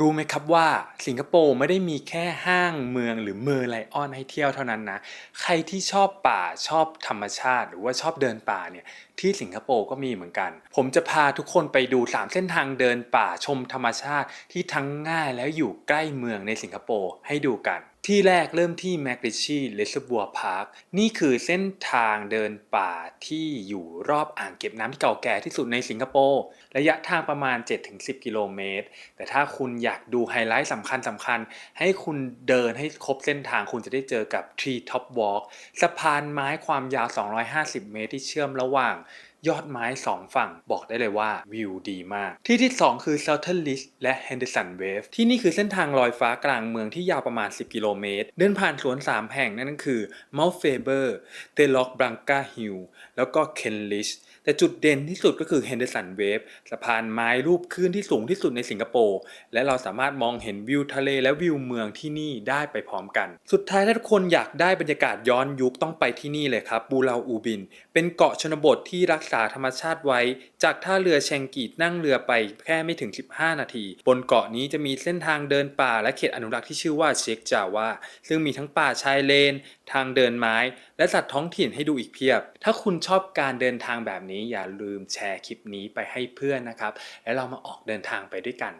รู้ไหมครับว่าสิงคโปร์ไม่ได้มีแค่ห้างเมืองหรือเมืองไลออนให้เที่ยวเท่านั้นนะ ใครที่ชอบป่าชอบธรรมชาติ หรือว่าชอบเดินป่าเนี่ยที่สิงคโปร์ก็มีเหมือนกัน ผมจะพาทุกคนไปดู3เส้นทางเดินป่าชมธรรมชาติที่ทั้งง่ายแล้วอยู่ใกล้เมืองในสิงคโปร์ให้ดูกัน ที่แรกเริ่มที่แมกริชีเลสบัวพาร์คนี่คือเส้นทางเดินป่าที่อยู่รอบอ่างเก็บน้ำที่เก่าแก่ที่สุดในสิงคโปร์ระยะทางประมาณ 7-10 กิโลเมตร แต่ถ้าคุณอยากดูไฮไลท์สำคัญสำคัญ ให้คุณเดินให้ครบเส้นทางคุณจะได้เจอกับ Tree Top Walk สะพานไม้ความยาว 250 เมตรที่เชื่อมระหว่าง ยอดไม้สองฝั่งบอกได้เลยว่าวิวดีมาก ที่ที่ 2 คือ Southern Ridge และ Henderson Wave ที่นี่คือเส้นทางลอยฟ้ากลางเมืองที่ยาวประมาณ 10 กิโลเมตร เดินผ่านสวน 3 แห่งนั่นก็คือ Mount Faber t e l o c Blanca Hill แล้วก็ Ken Ridge แต่จุดเด่นที่สุดก็คือ Henderson Wave สะพานไม้รูปคลื่นที่สูงที่สุดในสิงคโปร์และเราสามารถมองเห็นวิวทะเลและวิวเมืองที่นี่ได้ไปพร้อมกัน สุดท้ายถ้าทุกคนอยากได้บรรยากาศย้อนยุคต้องไปที่นี่เลยครับบูราอูบิน เป็นเกาะชนบทที่รักษาธรรมชาติไว้ จากท่าเรือแชงกีดนั่งเรือไปแค่ไม่ถึง 15 นาที บนเกาะนี้จะมีเส้นทางเดินป่าและเขตอนุรักษ์ที่ชื่อว่าเชคจาวาซึ่งมีทั้งป่าชายเลน ทางเดินไม้ และสัตว์ท้องถิ่นให้ดูอีกเพียบ ถ้าคุณชอบการเดินทางแบบนี้อย่าลืมแชร์คลิปนี้ไปให้เพื่อนนะครับ และเรามาออกเดินทางไปด้วยกัน